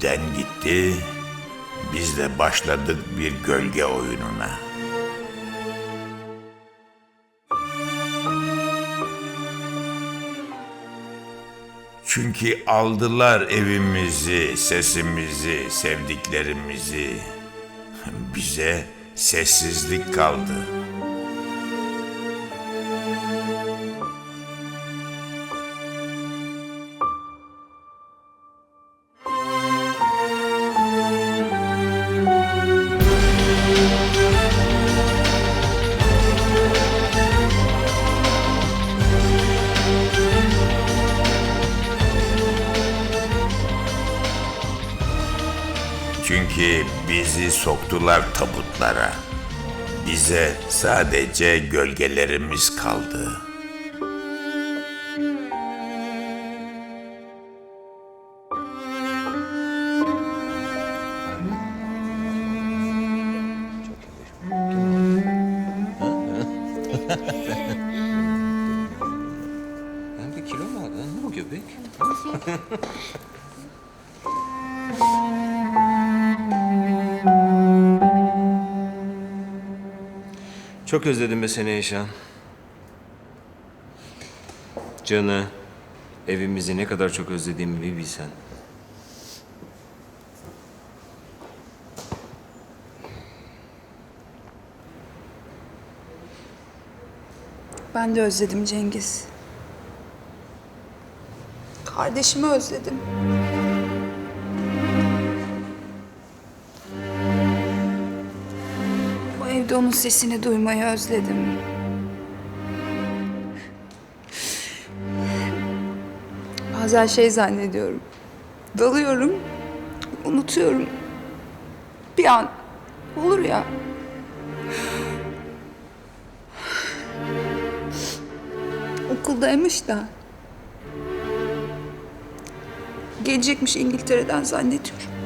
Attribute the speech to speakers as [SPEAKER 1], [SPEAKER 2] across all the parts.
[SPEAKER 1] giden gitti, biz de başladık bir gölge oyununa. Çünkü aldılar evimizi, sesimizi, sevdiklerimizi. Bize sessizlik kaldı. Bizi soktular tabutlara. Bize sadece gölgelerimiz kaldı.
[SPEAKER 2] Hem de kilo mu aldın? Ne bu göbek? Çok özledim be seni Eşan. Canı, evimizi ne kadar çok özlediğimi bir bilsen.
[SPEAKER 3] Ben de özledim Cengiz. Kardeşimi özledim. Onun sesini duymayı özledim. Bazen şey zannediyorum. Dalıyorum, unutuyorum. Bir an olur ya. Okuldaymış da. Gelecekmiş İngiltere'den zannediyorum.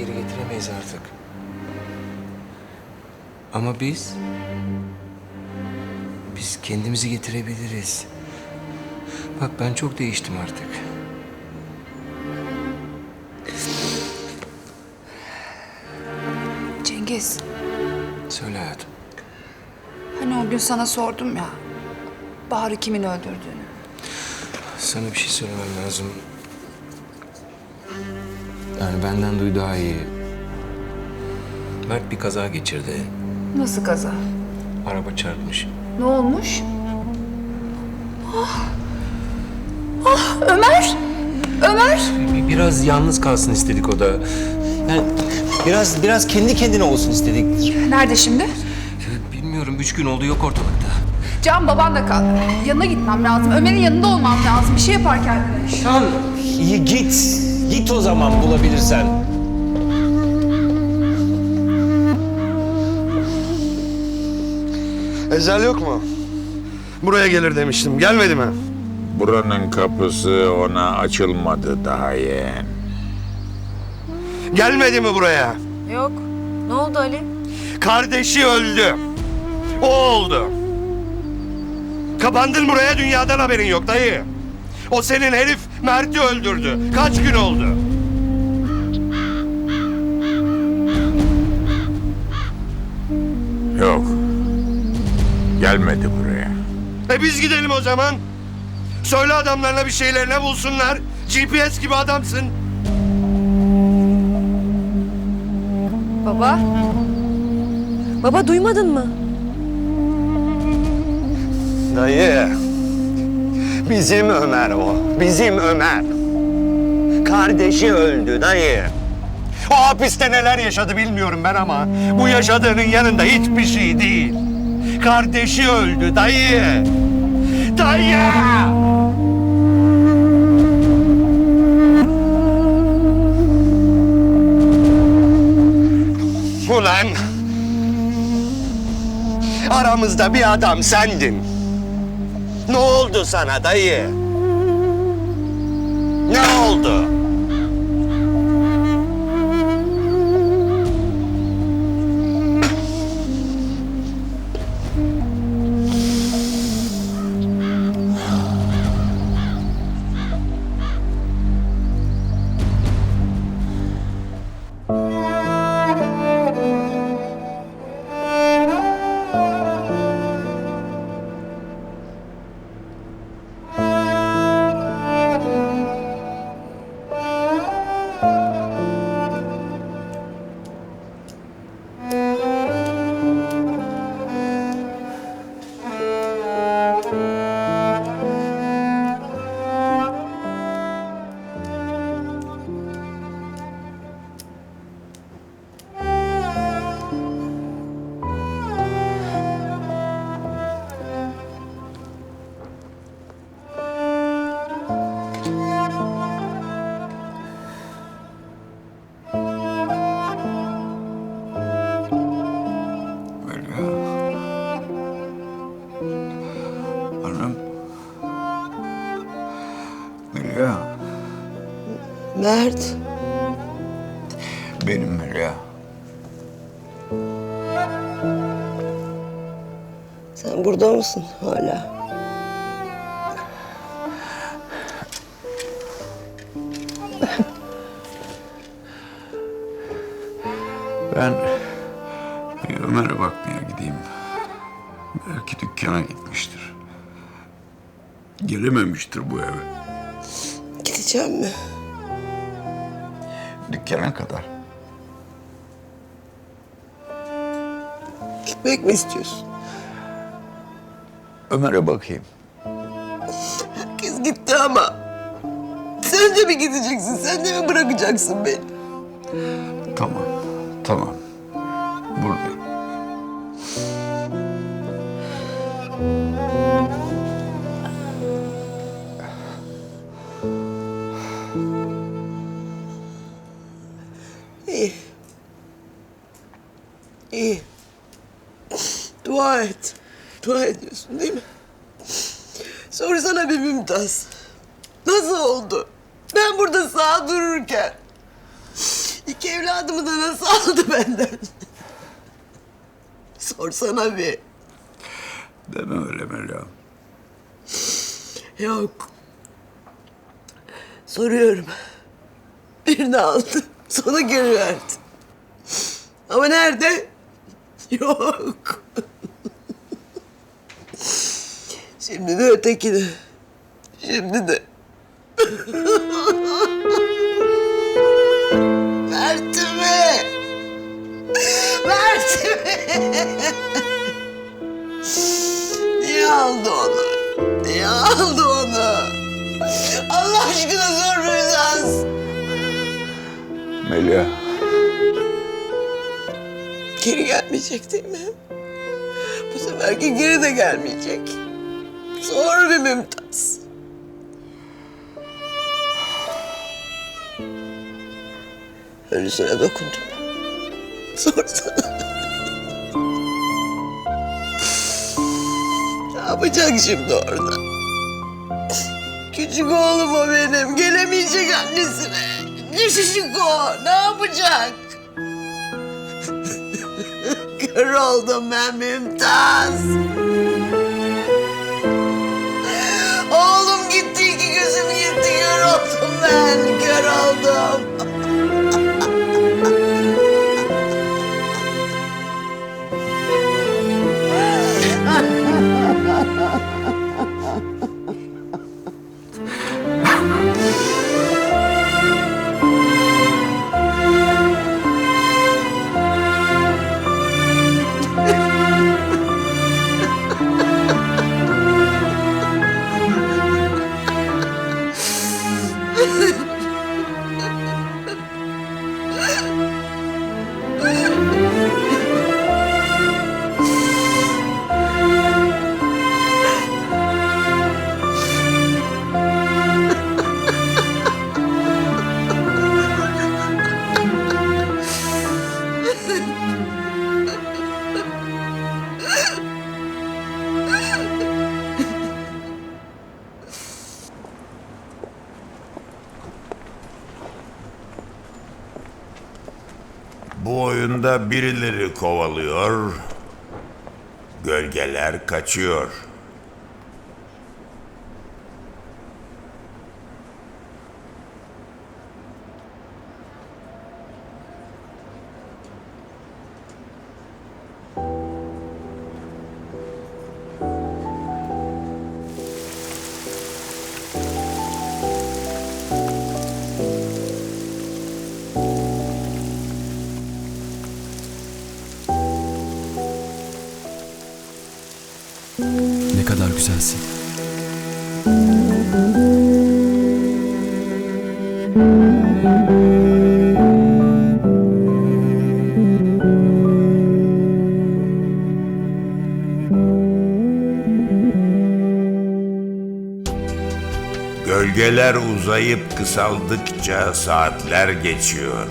[SPEAKER 2] Geri getiremeyiz artık. Ama biz... Biz kendimizi getirebiliriz. Bak ben çok değiştim artık.
[SPEAKER 3] Cengiz,
[SPEAKER 2] Söyle hayatım.
[SPEAKER 3] hani o gün sana sordum ya. Bahar'ı kimin öldürdüğünü.
[SPEAKER 2] Sana bir şey söylemem lazım. Yani benden duy daha iyi. Mert bir kaza geçirdi.
[SPEAKER 3] Nasıl kaza?
[SPEAKER 2] Araba çarpmış.
[SPEAKER 3] Ne olmuş? Ah! Ah, Ömer! Ömer!
[SPEAKER 2] Bir- Biraz yalnız kalsın istedik o da.
[SPEAKER 4] Yani biraz biraz kendi kendine olsun istedik.
[SPEAKER 3] Nerede şimdi?
[SPEAKER 2] Bilmiyorum üç gün oldu yok ortalıkta.
[SPEAKER 3] Can baban da kal. Yanına gitmem lazım. Ömer'in yanında olmam lazım. Bir şey yapar kendine.
[SPEAKER 4] Tamam. İyi git. Git o zaman bulabilirsen.
[SPEAKER 5] Ezel yok mu? Buraya gelir demiştim. Gelmedi mi?
[SPEAKER 1] Buranın kapısı ona açılmadı daha yeğen.
[SPEAKER 5] Gelmedi mi buraya?
[SPEAKER 6] Yok. Ne oldu Ali?
[SPEAKER 5] Kardeşi öldü. O oldu. Kapandın buraya dünyadan haberin yok dayı. O senin herif Mert'i öldürdü. Kaç gün oldu?
[SPEAKER 1] Yok. Gelmedi buraya.
[SPEAKER 5] E biz gidelim o zaman. Söyle adamlarına bir şeylerine bulsunlar. GPS gibi adamsın.
[SPEAKER 6] Baba? Baba duymadın mı?
[SPEAKER 5] Dayı. Bizim Ömer o. Bizim Ömer. Kardeşi öldü dayı. O hapiste neler yaşadı bilmiyorum ben ama bu yaşadığının yanında hiçbir şey değil. Kardeşi öldü dayı. Dayı! Ulan! Aramızda bir adam sendin. Ne oldu sana dayı? Ne oldu? Hanım. Hülya.
[SPEAKER 7] Mert.
[SPEAKER 1] Benim Hülya.
[SPEAKER 7] Sen burada mısın hala?
[SPEAKER 1] Ben bir Ömer'e bakmaya gideyim. Belki dükkana gitmiştir. Gelememiştir bu eve.
[SPEAKER 7] Gideceğim mi?
[SPEAKER 1] Dükkana kadar.
[SPEAKER 7] Gitmek mi istiyorsun?
[SPEAKER 1] Ömer'e bakayım.
[SPEAKER 7] Herkes gitti ama. Sen de mi gideceksin? Sen de mi bırakacaksın beni?
[SPEAKER 1] Tamam, tamam.
[SPEAKER 7] Dua et. Dua ediyorsun değil mi? Sorsana bir Mümtaz. Nasıl oldu? Ben burada sağ dururken. iki evladımı da nasıl aldı benden? Sorsana bir.
[SPEAKER 1] Deme öyle Mela.
[SPEAKER 7] Yok. Soruyorum. Birini aldı. Sonra geri verdi. Ama nerede? Yok. Şimdi de ötekini. Şimdi de. Mert'imi. Mert'imi. Niye aldı onu? Niye aldı onu? Allah aşkına sor Rüzaz.
[SPEAKER 1] Melia.
[SPEAKER 7] Geri gelmeyecek değil mi? Bu seferki geri de gelmeyecek. Sor bir Mümtaz. Ölüsüne dokundum. Sorsana. ne yapacak şimdi orada? Küçük oğlum o benim. Gelemeyecek annesine. Küçücük o. Ne yapacak? Kör oldum ben Mümtaz. Ben kör oldum.
[SPEAKER 1] Oyunda birileri kovalıyor, gölgeler kaçıyor.
[SPEAKER 2] Kadar güzelsin.
[SPEAKER 1] Gölgeler uzayıp kısaldıkça saatler geçiyor.